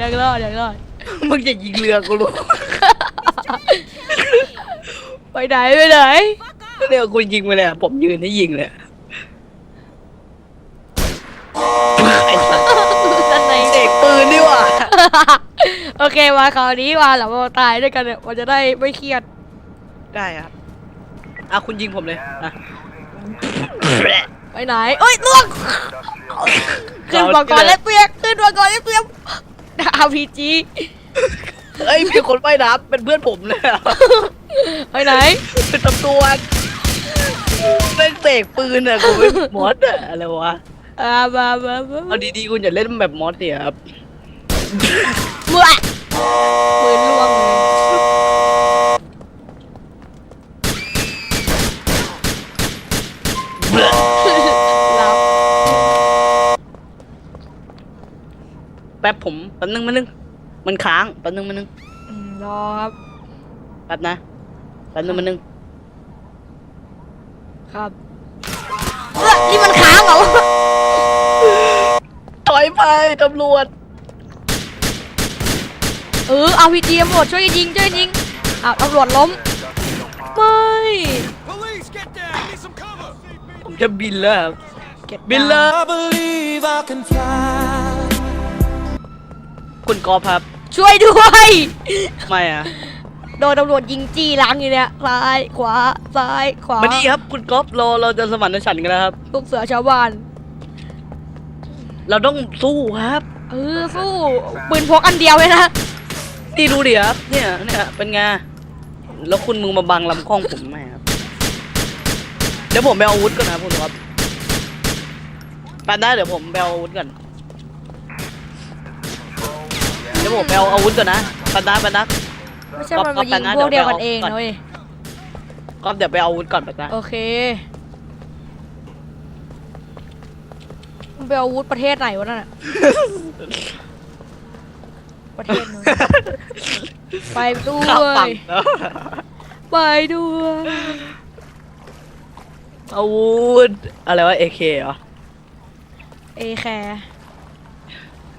ยังรอดยังรอดยังรอดมึงจะยิงเรือกูรู้ไปไหนไปไหนเรือกูยิงไปเลยอะผมยืนให้ยิงเลยอะไอ้สัสด้านในเสกปืนดีกว่าโอเคมาคราวนี้มาเรามาตายด้วยกันเนี่ยมันจะได้ไม่เครียดได้ครับอะคุณยิงผมเลยอะไปไหนเอ้ยล่วงขึ้นมาก่อนเลยเปียกขึ้นมาก่อนเลยเปียก อาพีจีเอ้ยมีคนว่ายน้ำเป็นเพื่อนผมเลยอะไปไหน เป็นตำรวจเป็นเสกปืนอะกูไม่มอสอะอะไรวะ อ่ามามามาเอาดีๆคุณอย่าเล่นแบบมอสเนี่ยครับ เมื่อปืนล่วงเลยรับ แป๊บผมแป๊บนึงแป๊บนึง มันค้างแป๊บนึงแป๊บนึงอืมรอครับ แป๊บนะแป๊บนึงแป๊บนึงครับเอ้ยนี่มันค้างเหรอ ถอยไปตำรวจเออเอาพีจีตำรวจช่วยกันยิงช่วยกันยิงอ้าวตำรวจล้ม ไม่ Police, get down! Need some cover! ผมจะบินแล้วครับเก็บบินเลย I believe I can fly. คุณกอล์ฟครับช่วยด้วยไม่อะโดนตำรวจยิงจี้หลังอยู่เนี่ยซ้ายขวาซ้ายขวามาดีครับคุณกอล์ฟเราเราจะสมานฉันท์กันแล้วครับ ลูกเสือชาวบ้านเราต้องสู้ครับ เออสู้ปืนพกอันเดียวเลยนะนี่ดูดิครับ เนี่ยเนี่ยเป็นไงแล้วคุณมึงมาบังลำกล้องผมไหมครับเดี๋ยวผมไปเอาอาวุธก่อนนะครับคุณครับแป๊บนะเดี๋ยวผมไปเอาอาวุธก่อน ดี๋ยวผมไปเอาอาวุธก่อนนะแป๊บนะแป๊บนะ ไม่ใช่มันมายิงพวกเดียวกันเองนะเว้ยก็เดี๋ยวไปเอาอาวุธก่อนแป๊บนะ โอเคมันไปเอาอาวุธประเทศไหนวะนั่นน่ะ ประเทศนู้นไปด้วข้ามฝั่งย แล้วไปด้วยอาวุธอะไรวะ AK เหรอ เอแคร์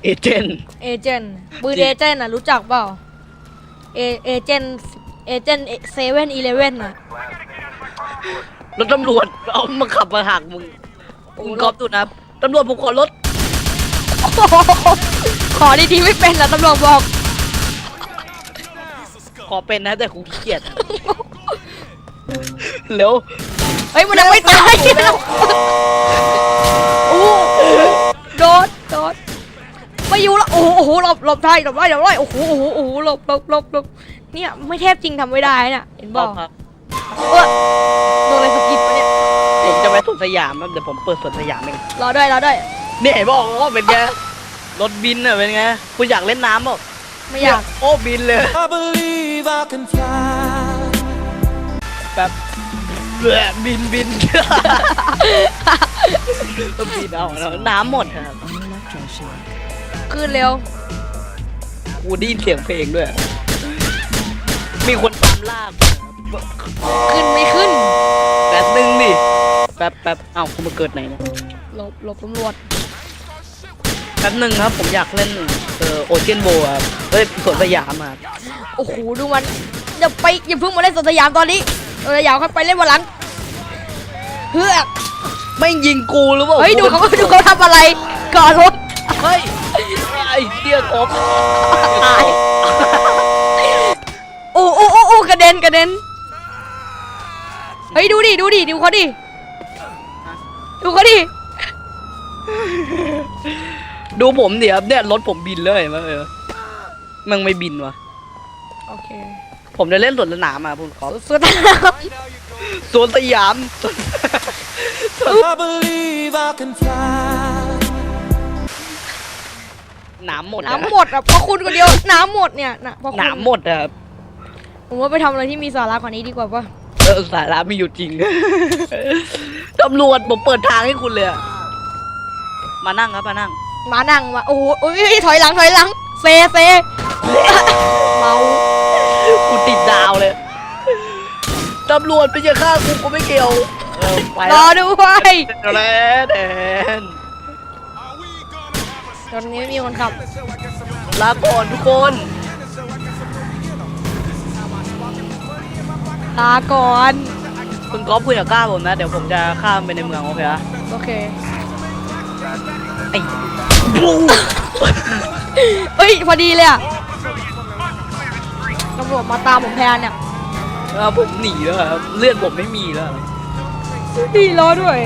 เอเจนต์ เอเจนต์ปืนจริเองเจนต์น่ะรู้จักเปล่าเอเอเจนต์เอเจนต์เซเว่นอีเลเว่นน่ะรถตำรวจเอามาขับมาหักมึงคุณก๊อฟดูนะครับตำรวจผมขอรถขอดีๆไม่เป็นนะตำรวจบอก ขอเป็นนะแต่กูขี้เกียจเร็วเฮ้ยมันยังไม่ตายโอ้โหโดนโดน ไม่อยู่แล้วโอ้โหโอ้โหหลบหลบได้หลบได้หลบได้โอ้โหโอ้โหโอ้โหหลบหลบหลบหลบเนี่ยไม่เทพจริงทำไม่ได้น่ะเห็นบบออกกครับเออโดนอะไรสะกิดปะเนี่ยผมจะไปสวนสยามครับเดี๋ยวผมเปิดสวนสยามเองรอด้วยรอด้วยนี่เห็นบอกว่าเป็นไงรถบินอะเป็นไงคุณอยากเล่นน้ำเปล่าไม่อยากโอ้บินเลย I believe I can fly. แบบเบื่อบินบินก็บินเอาแล้วน้ำหมดครับ ขึ้นเร็ว กูได้ยินเสียงเพลงด้วย มีคนตามล่ากูครับขึ้นไม่ขึ้น แป๊บนึงดิ แป๊บแป๊บเอ้ากูมาเกิดไหนเนี่ยหลบหลบตำรวจ แป๊บนึงครับ ผมอยากเล่นเออโอเชียนโบครับเฮ้ยสวนสยามอะครับโอ้โห ดูมัน อย่าไปอย่าเพิ่งมาเล่นสวนสยามตอนนี้สวนสยามค่อยไปเล่นวันหลังเฮ้ยไม่ยิงกูหรือเปล่าเฮ้ย ดูเขาดูเขาทำอะไรก่อนรถเฮ้ยไอ้เตี้ยกบตายโอ้โอ้โอ้โอ้กระเด็นกระเด็นเฮ้ยดูดิดูดิดูเขาดิดูเขาดิดูผมเดี๋ยวเนี่ยรถผมบินเลยมาเออมันไม่บินวะโอเคผมจะเล่นสวนสนามอะคุณกอล์ฟสุดท้ายสวนสยามสวน I believe I can fly. หนามหมดอะน้ำหมดอะเพราะคุณคนเดียวน้ำหมดเนี่ยนะเพราะคุณหนามหมดอะครับผมว่าไปทำอะไรที่มีสาระกว่านี้ดีกว่าป่ะเออสาระไม่อยู่จริง ตำรวจผมเปิดทางให้คุณเลยอะมานั่งครับมานั่ง มานั่งมาโอ้โหโอ้ยถอยหลังถอยหลังเซเซเมากูติดดาวเลย ตำรวจไปจะฆ่ากูกูไม่เกี่ยวเออไปรอแล้วด้วยแล้วแทน ตอนนี้ไม่มีคนขับ ลาก่อนทุกคน ลาก่อน คุณก๊อฟคุยกับก้าผมนะ เดี๋ยวผมจะข้ามไปในเมืองโอเคปะโอเค ไอ้เอ้ย พอดีเลยอะตำรวจมาตามผมแทนเนี่ย เออผมหนีแล้วครับเลือดผมไม่มีแล้ว ดีล้อด้วย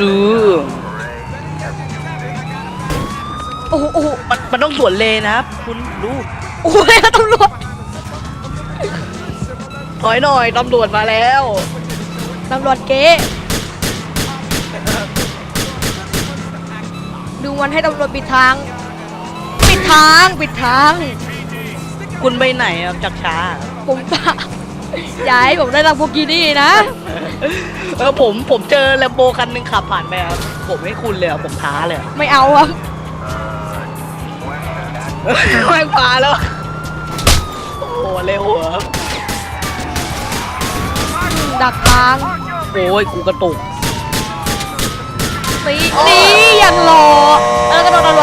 ดู โอ้โหโอ้โหมันมันต้องสวนเลนนะครับ คุณดูโอ้ยตำรวจถอยหน่อยตำรวจมาแล้วตำรวจเก๊ดูมันให้ตำรวจปิดทาง ปิดทาง ปิดทาง คุณไปไหนครับจากช้า ผมปะ อย่าให้ผมได้ลังโบกินี่นะ เออผมผมเจอแลมโบคันหนึ่งขับผ่านไปครับผมให้คุณเลยอะผมท้าเลยอะไม่เอาครับแม่งมาแล้ว โอ้โหเร็วเหรอดักทางโอ้ยกูกระตุก นี่นี่อย่างหล่อแล้วก็โดน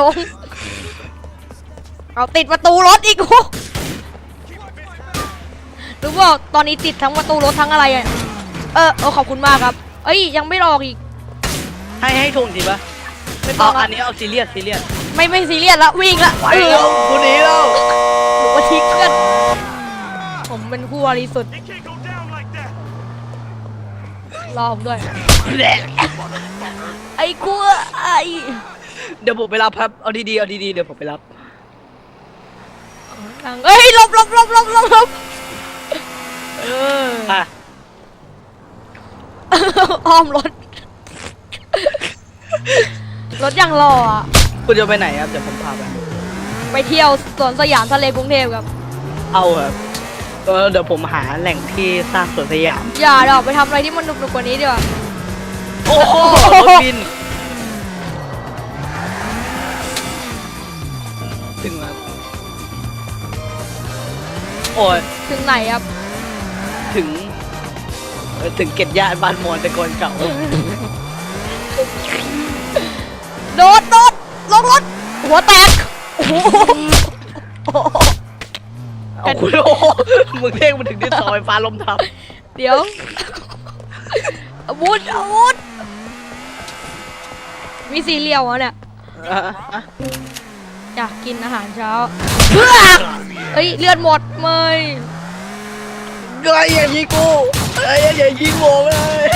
ลง เอาติดประตูรถอีกโอ้รู้ว่าตอนนี้ติดทั้งประตูรถทั้งอะไรอะ เออเออขอบคุณมากครับ เอ้ยยังไม่รอกอีก ให้ให้ทงดีปะไม่ต้อเอางอันนี้เอาซีเรียสซีเรียสไม่ไม่ซีเรียสละวิ่งละไปเออ แล้วกูหนีแล้วหรือว่าทิ้งเพื่อนผมเป็นผู้บริสุทธิ์ You can't go down like that. รอผมด้วย ไอ้กลัวไอ้ เดี๋ยวผมไปรับครับ เอาดีๆ เอาดีๆ เดี๋ยวผมไปรับเอ้ยหลบหลบหลบหลบหลบหลบเอออะ อ้อมรถ รถอย่างหล่ออะคุณจะไปไหนครับ เดี๋ยวผมพาไป ไปเที่ยวสวนสยามทะเลกรุงเทพครับ เอาครับเออเดี๋ยวผมหาแหล่งที่สร้างสวนสยาม อย่าเดี๋ยวออกไปทำอะไรที่มันหนุกๆกว่านี้ดีกว่า โอ้โหรถบิน โอ้ยถึงไหนครับ ถึงเอ่อถึงเก็ดญาติบ้านมอนแต่ก่อนเก่าโดดโดดลงรถ หัวแตกโอ้โหเอาคุณโอ้โหมึงเท่งมาถึงที่เสาไฟฟ้าลมทับเดี๋ยว อาวุธอาวุธมีสีเหลียวอะเนี่ย อะ อะอยากกินอาหารเช้าเพื่อเอ้ยเลือดหมดไม่เกยอย่ายิงกูเอ้ยอย่ายิงผมเลย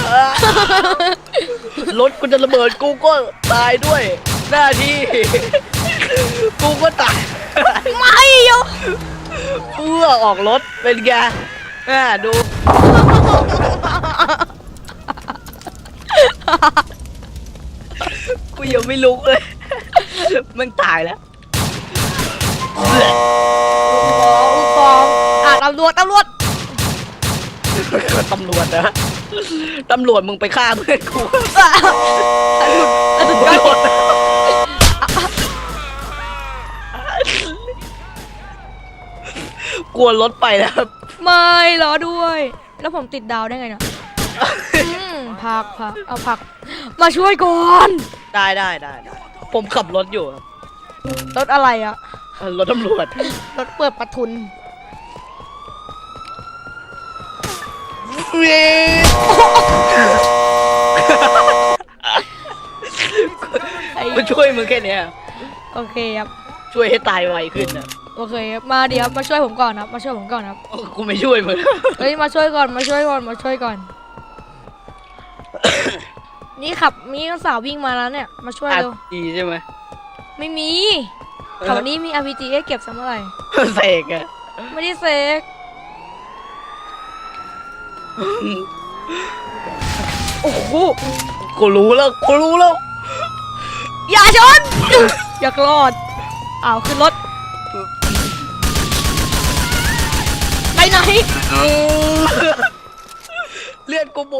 อะรถกูจะระเบิดกูก็ตายด้วย หน้าที่ กูก็ตายไม่ยกเพื่อออกรถเป็นไงอ่าดูกูยังไม่ลุกเลย มันตายแล้วลูกฟองอะตำรวจตำรวจตำรวจนะตำรวจมึงไปฆ่าเพื่อนกูอะอะสุดยอดกลัวรถไปแล้วครับ ไม่รอด้วย แล้วผมติดดาวได้ไงเนี่ยอืมผักผักเอาผัก มาช่วยก่อน ได้ได้ได้ได้ ผมขับรถอยู่ครับรถอะไรอะเออรถตำรวจ รถเปิดประทุนไอ้มาช่วยมึงแค่เนี้ยโอเคครับ ช่วยให้ตายไวขึ้นนะโอเคครับ มาเดี๋ยวมาช่วยผมก่อนครับ มาช่วยผมก่อนครับกูไม่ช่วยมึง เฮ้ย มาช่วยก่อน มาช่วยก่อน มาช่วยก่อน นี่ขับมีสาววิ่งมาแล้วเนี่ย มาช่วยอาเร็วดีใช่ไหมไม่มีแถวนี้มี RPG ให้เก็บสักเมื่อไหร่เสกอะไม่ได้เซกโอ้โหกูรู้แล้วกูรู้แล้ว อย่าชน อยากรอดอ้าวขึ้นรถ ไปไหน เลือดกูหมด